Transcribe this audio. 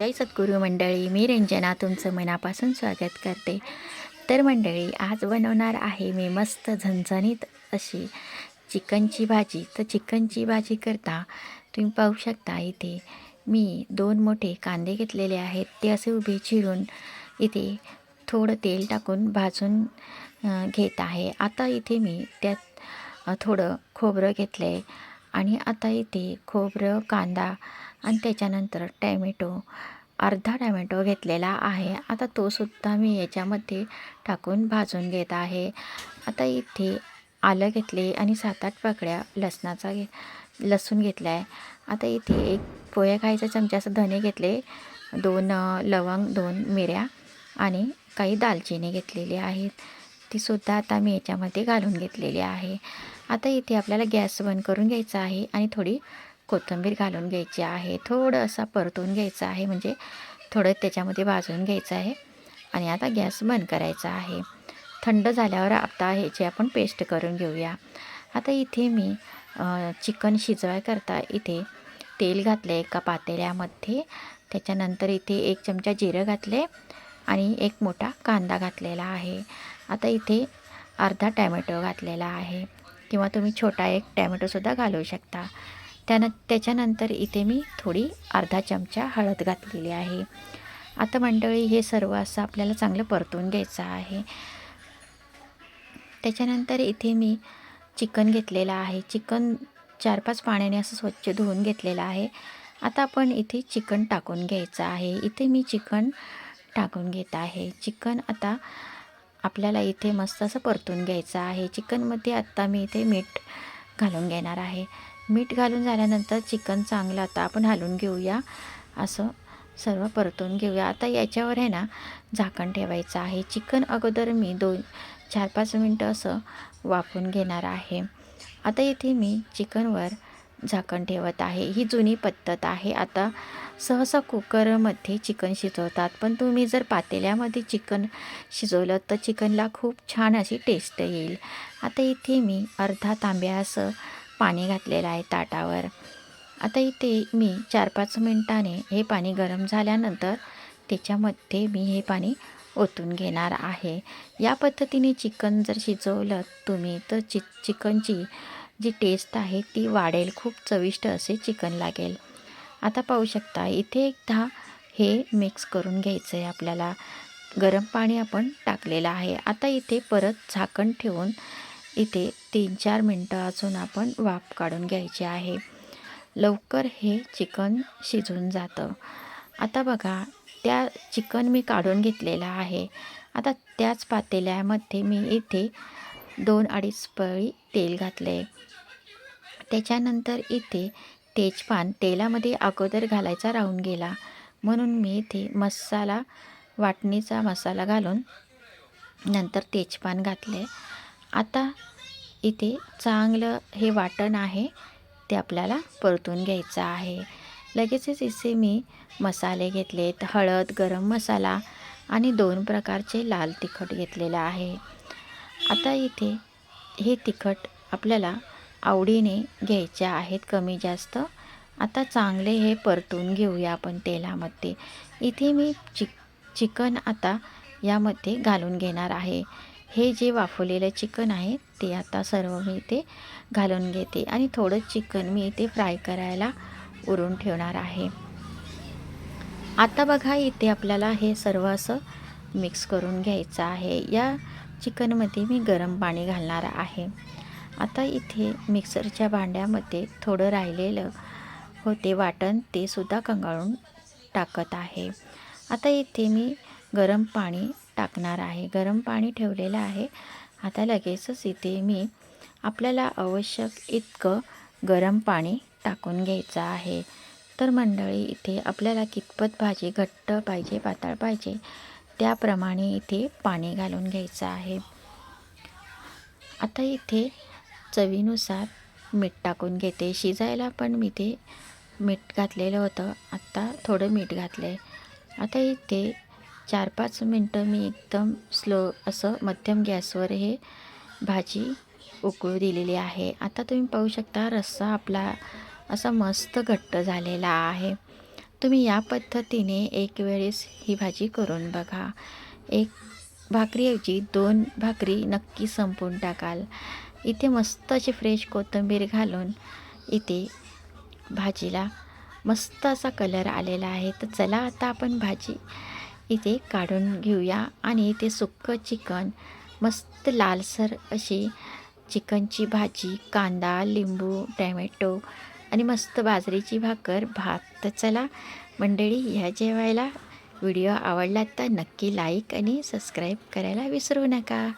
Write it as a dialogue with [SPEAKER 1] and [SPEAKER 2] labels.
[SPEAKER 1] जय सद्गुरू मंडळी मी रंजना तुमचं मनापासून स्वागत करते. तर मंडळी आज बनवणार आहे मी मस्त झणझणीत अशी चिकनची भाजी. तर चिकनची भाजी करता तुम्ही पाहू शकता इथे मी दोन मोठे कांदे घेतलेले आहेत. ते असे उभे चिरून इथे थोडं तेल टाकून भाजून घेत आहे. आता इथे मी त्यात थोडं खोबरं घेतलं आहे आणि आता इथे खोबरं कांदा आणि त्याच्यानंतर टॅमॅटो अर्धा टॅमॅटो घेतलेला आहे. आता तो सुद्धा मी याच्यामध्ये टाकून भाजून घेत आहे. आता इथे आलं घेतले आणि सात आठ पाकळ्या लसणाचा घे लसूण घेतला आहे आता इथे एक पोहे खायचा चमचाचं धने घेतले दोन लवंग दोन मिऱ्या आणि काही दालचिनी घेतलेली आहेत. ती सुद्धा आता मी याच्यामध्ये घालून घेतलेली आहे. आता इथे आपल्याला गॅस बंद करून घ्यायचा आहे आणि थोडी कोथिंबीर घालून घ्यायची आहे. थोडं असा परतून घ्यायचं आहे म्हणजे थोडं त्याच्यामध्ये भाजून घ्यायचं आहे आणि आता गॅस बंद करायचा आहे. थंड झाल्यावर आता ह्याची आपण पेस्ट करून घेऊया. आता इथे मी चिकन शिजवायकरता इथे तेल घातले एका पातेल्यामध्ये. त्याच्यानंतर इथे एक चमचा जिरं घातले आणि एक मोठा कांदा घातलेला आहे. आता इथे अर्धा टॅमॅटो घातलेला आहे. किंवा तुम्ही छोटा एक टॅमॅटोसुद्धा घालू शकता. त्यान त्याच्यानंतर इथे मी थोडी अर्धा चमचा हळद घातलेली आहे. आता मंडळी हे सर्व असं आपल्याला चांगलं परतून घ्यायचं आहे. त्याच्यानंतर इथे मी चिकन घेतलेलं आहे. चिकन चार पाच पाण्याने असं स्वच्छ धुवून घेतलेलं आहे. आता आपण इथे चिकन टाकून घ्यायचं आहे. इथे मी चिकन टाकून घेत आहे. चिकन आता आपल्याला इथे मस्त असं परतून घ्यायचं आहे. चिकनमध्ये आत्ता मी इथे मीठ घालून घेणार आहे. मीठ घालून झाल्यानंतर चिकन चांगलं आता आपण हलवून घेऊया. असं सर्व परतून घेऊया. आता याच्यावर आहे ना झाकण ठेवायचं आहे. चिकन अगोदर मी दोन चार पाच मिनटं असं वाफून घेणार आहे. आता इथे मी चिकनवर झाकण ठेवत आहे. ही जुनी पद्धत आहे. आता सहसा कुकरमध्ये चिकन शिजवतात. पण तुम्ही जर पातेल्यामध्ये चिकन शिजवलं तर चिकनला खूप छान अशी टेस्ट येईल. आता इथे मी अर्धा तांब्या असं पाणी घातलेलं आहे ताटावर. आता इथे मी चार पाच मिनटाने हे पाणी गरम झाल्यानंतर त्याच्यामध्ये मी हे पाणी ओतून घेणार आहे. या पद्धतीने चिकन जर शिजवलं तुम्ही तर चि चिकनची जी टेस्ट आहे ती वाढेल. खूप चविष्ट असे चिकन लागेल. आता पाहू शकता इथे एकदा हे मिक्स करून घ्यायचं आहे आपल्याला. गरम पाणी आपण टाकलेलं आहे. आता इथे परत झाकण ठेवून इथे तीन चार मिनटं अजून आपण वाफ काढून घ्यायची आहे. लवकर हे चिकन शिजून जातं. आता बघा त्या चिकन मी काढून घेतलेलं आहे. आता त्याच पातेल्यामध्ये मी इथे दोन अडीच पळी तेल घातले. त्याच्यानंतर इथे तेजपान तेलामध्ये अगोदर घालायचा राहून गेला. म्हणून मी इथे मसाला वाटणीचा मसाला घालून नंतर तेजपान घातले. आता इथे चांगलं हे वाटण आहे ते आपल्याला परतून घ्यायचं आहे. लगेचच इथे मी मसाले घेतलेत हळद गरम मसाला आणि दोन प्रकारचे लाल तिखट घेतलेलं आहे. आता इथे हे तिखट आपल्याला आवडीने घ्यायचे आहेत कमी जास्त. आता चांगले हे परतून घेऊया आपण तेलामध्ये. इथे मी चिक चिकन आता यामध्ये घालून घेणार आहे. हे जे वाफवलेलं चिकन आहे ते आता सर्व मी इथे घालून घेते आणि थोडं चिकन मी इथे फ्राय करायला उरून ठेवणार आहे. आता बघा इथे आपल्याला हे सर्व असं मिक्स करून घ्यायचं आहे. या चिकनमध्ये मी गरम पाणी घालणार आहे. आता इथे मिक्सरच्या भांड्यामध्ये थोडं राहिलेलं होते वाटण ते सुद्धा कंगाळून टाकत आहे. आता इथे मी गरम पाणी टाकणार आहे. गरम पाणी ठेवलेलं आहे. आता लगेचच इथे मी आपल्याला आवश्यक इतकं गरम पाणी टाकून घ्यायचं आहे. तर मंडळी इथे आपल्याला कितपत भाजी घट्ट पाहिजे पातळ पाहिजे त्याप्रमाणे इथे पाणी घालून घ्यायचं आहे. आता इथे चवीनुसार मीठ टाकून घेते. शिजायला पण मी ते मीठ घातलेलं होतं. आत्ता थोडं मीठ घातलं आहे आता इथे चार पाच मिनटं मी एकदम स्लो असं मध्यम गॅसवर हे भाजी उकळू दिलेली आहे. आता तुम्ही पाहू शकता रस्सा आपला असा मस्त घट्ट झालेला आहे. तुम्ही या पद्धतीने एक वेळेस ही भाजी करून बघा. एक भाकरीऐवजी दोन भाकरी नक्की संपून टाकाल. इथे मस्त अशी फ्रेश कोथिंबीर घालून इथे भाजीला मस्त असा कलर आलेला आहे. तर चला आता आपण भाजी इथे काढून घेऊया आणि इथे सुक्कं चिकन मस्त लालसर अशी चिकनची भाजी कांदा लिंबू टॅमॅटो आणि मस्त बाजरीची भाकर भात. तर चला मंडळी ह्या जेवायला व्हिडिओ आवडला तर नक्की लाईक आणि सबस्क्राईब करायला विसरू नका.